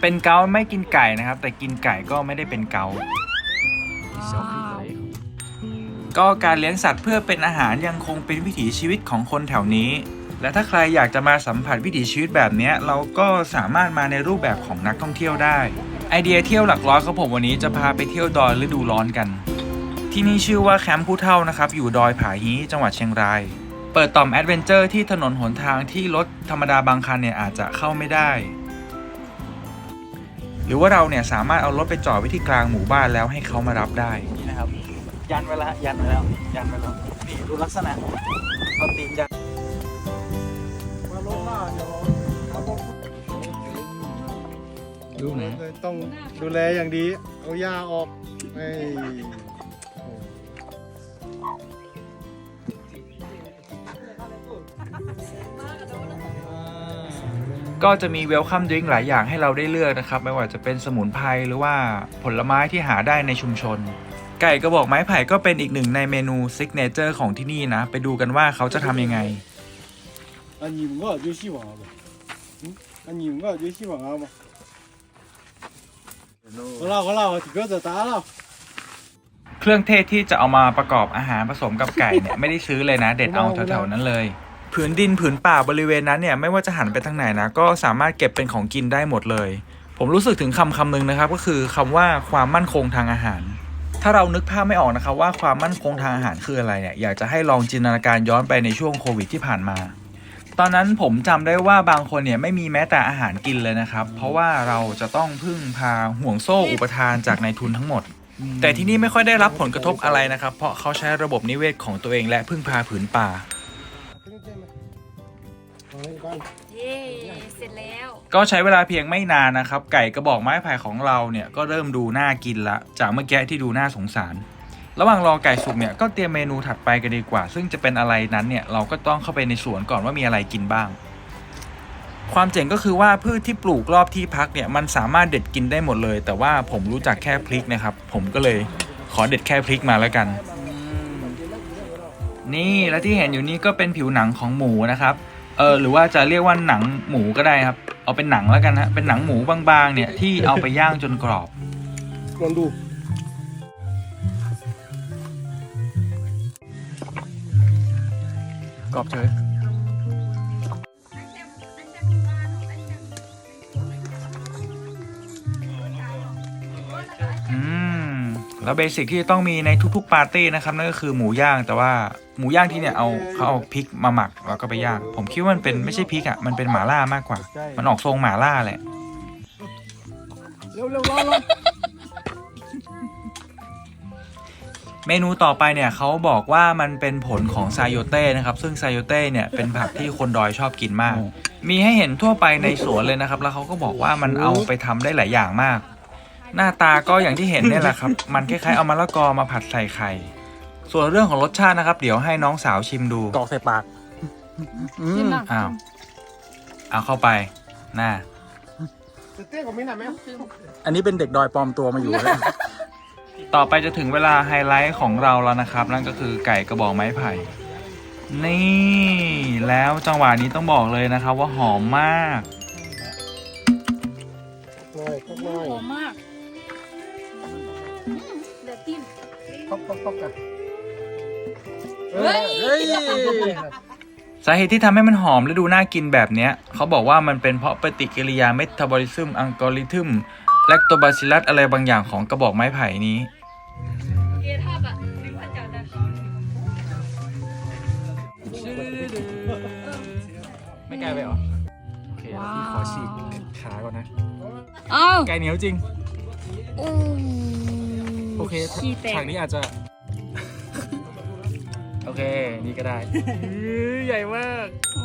เป็นเกาต์ไม่กินไก่นะครับ แต่กินไก่ก็ไม่ได้เป็นเกาต์ก็การเลี้ยงสัตว์เพื่อเป็นอาหารยังคงเป็นวิถีชีวิตของคนแถวนี้ และถ้าใครอยากจะมาสัมผัสวิถีชีวิตแบบเนี้ยเราก็สามารถมาในรูปแบบของนักท่องเที่ยวได้ ไอเดียเที่ยวหลักร้อยของผมวันนี้จะพาไปเที่ยวดอยฤดูร้อนกัน ที่นี่ชื่อว่าแคมป์ผู้เท่านะครับ อยู่ดอยผาฮีจังหวัดเชียงราย เปิดต่อมแอดเวนเจอร์ที่ถนนหนทางที่รถธรรมดาบางคันเนี่ยอาจจะเข้าไม่ได้ห รือว่าเราเนี่ยสามารถเอารถไปจอดไว้ที่กลางหมู่บ้านแล้วให้เขามารับได้ นี่นะครับ ยันไว้แล้วยันไว้แล้วยันไว้แล้วนี่ดูลักษณะเอาตีนยันรูปไหนต้องดูแลอย่างดี เอาหญ้าออกไก็จะมีเวลคัมดริงก์หลายอย่างให้เราได้เลือกนะครับ ไม่ว่าจะเป็นสมุนไพรหรือว่าผลไม้ที่หาได้ในชุมชน ไก่กระบอกไม้ไผ่ก็เป็นอีกหนึ่งในเมนูซิกเนเจอร์ของที่นี่นะ ไปดูกันว่าเขาจะทำยังไง 啊，你们个就希望不？嗯，啊，你们个就希望不？好了好了，我鸽子打了。 เครื่องเทศที่จะเอามาประกอบอาหารผสมกับไก่เนี่ย ไม่ได้ซื้อเลยนะ เด็ดเอาแถวๆนั้นเลย ผืนดินผืนป่าบริเวณนั้นเนี่ยไม่ว่าจะหันไปทางไหนนะก็สามารถเก็บเป็นของกินได้หมดเลย ผมรู้สึกถึงคำคำหนึ่งนะครับ ก็คือคำว่าความมั่นคงทางอาหาร ถ้าเรานึกภาพไม่ออกนะครับว่าความมั่นคงทางอาหารคืออะไรเนี่ยอยากจะให้ลองจินตนาการย้อนไปในช่วงโควิดที่ผ่านมา ตอนนั้นผมจำได้ว่าบางคนเนี่ยไม่มีแม้แต่อาหารกินเลยนะครับ เพราะว่าเราจะต้องพึ่งพาห่วงโซ่อุปทานจากนายทุนทั้งหมดแต่ที่นี่ไม่ค่อยได้รับผลกระทบอะไรนะครับ เพราะเขาใช้ระบบนิเวศของตัวเองและพึ่งพาผืนป่า เย้เสร็จแล้วก็ใช้เวลาเพียงไม่นานนะครับ ไก่กระบอกไม้ไผ่ของเราเนี่ยก็เริ่มดูน่ากินละ จากเมื่อกี้ที่ดูน่าสงสาร ระหว่างรอไก่สุกเนี่ยก็เตรียมเมนูถัดไปกันดีกว่า ซึ่งจะเป็นอะไรนั้นเนี่ยเราก็ต้องเข้าไปในสวนก่อนว่ามีอะไรกินบ้าง ความเจ๋งก็คือว่าพืชที่ปลูกรอบที่พักเนี่ยมันสามารถเด็ดกินได้หมดเลย แต่ว่าผมรู้จักแค่พริกนะครับ ผมก็เลยขอเด็ดแค่พริกมาแล้วกัน นี่และที่เห็นอยู่นี้ก็เป็นผิวหนังของหมูนะครับ เออหรือว่าจะเรียกว่าหนังหมูก็ได้ครับ เอาเป็นหนังแล้วกันนะเป็นหนังหมูบางๆ เนี่ยที่เอาไปย่างจนกรอบ ลองดู กรอบเฉย แล้วเบสิกที่ต้องมีในทุกๆปาร์ตี้นะครับนั่นก็คือหมูย่างแต่ว่าหมูย่างที่เนี่ยเอาเขาเอาพริกมาหมักแล้วก็ไปย่าง ผมคิดว่ามันเป็นไม่ใช่พริกอะ่ะมันเป็นหม่าล่ามากกว่า มันออกทรงหม่าล่าแหละเร็วเร็วรอรอเมนูต่อไปเนี่ยเขาบอกว่ามันเป็นผลของไซโยเต้นะครับ ซึ่งไซโยเต้เนี่ยเป็นผักที่คนดอยชอบกินมาก มีให้เห็นทั่วไปในสวนเลยนะครับ แล้วเขาก็บอกว่ามันเอาไปทำได้หลายอย่างมาก หน้าตาก็อย่างที่เห็นเนี่ยแหละครับ มันคล้ายๆเอามะละกอมาผัดใส่ไข่ ส่วนเรื่องของรสชาตินะครับ เดี๋ยวให้น้องสาวชิมดูกรอกใส่ปากอืมอ้าวเอาเข้าไปน่าจะเต้ก็ไม่น่าไหมอันนี้เป็นเด็กดอยปลอมตัวมาอยู่แล้วต่อไปจะถึงเวลาไฮไลท์ของเราแล้วนะครับ นั่นก็คือไก่กระบอกไม้ไผ่ นี่ แล้วจังหวะนี้ต้องบอกเลยนะครับ ว่าหอมมากน้อยก็น้อยหอมมากอืม เดือดติ้นป๊อกป๊อกป๊อกกันเฮ้ยเฮ้ยสาเหตุที่ทำให้มันหอมและดูน่ากินแบบเนี้ยเขาบอกว่ามันเป็นเพราะปฏิกิริยาเมตาบอลิซึมอังกอริทึมแลคโตบาซิลัสอะไรบางอย่างของกระบอกไม้ไผ่นี้เอทับอะนึกว่าจะนะไม่ไกลไปเหรอ โอเคเดี๋ยวพี่ขอฉีกขาก่อนนะอ้าวไก่เหนียวจริง โอ้โอเคขี้แตกฉากนี้อาจจะ โอเค นี่ก็ได้ใหญ่มาก โอ้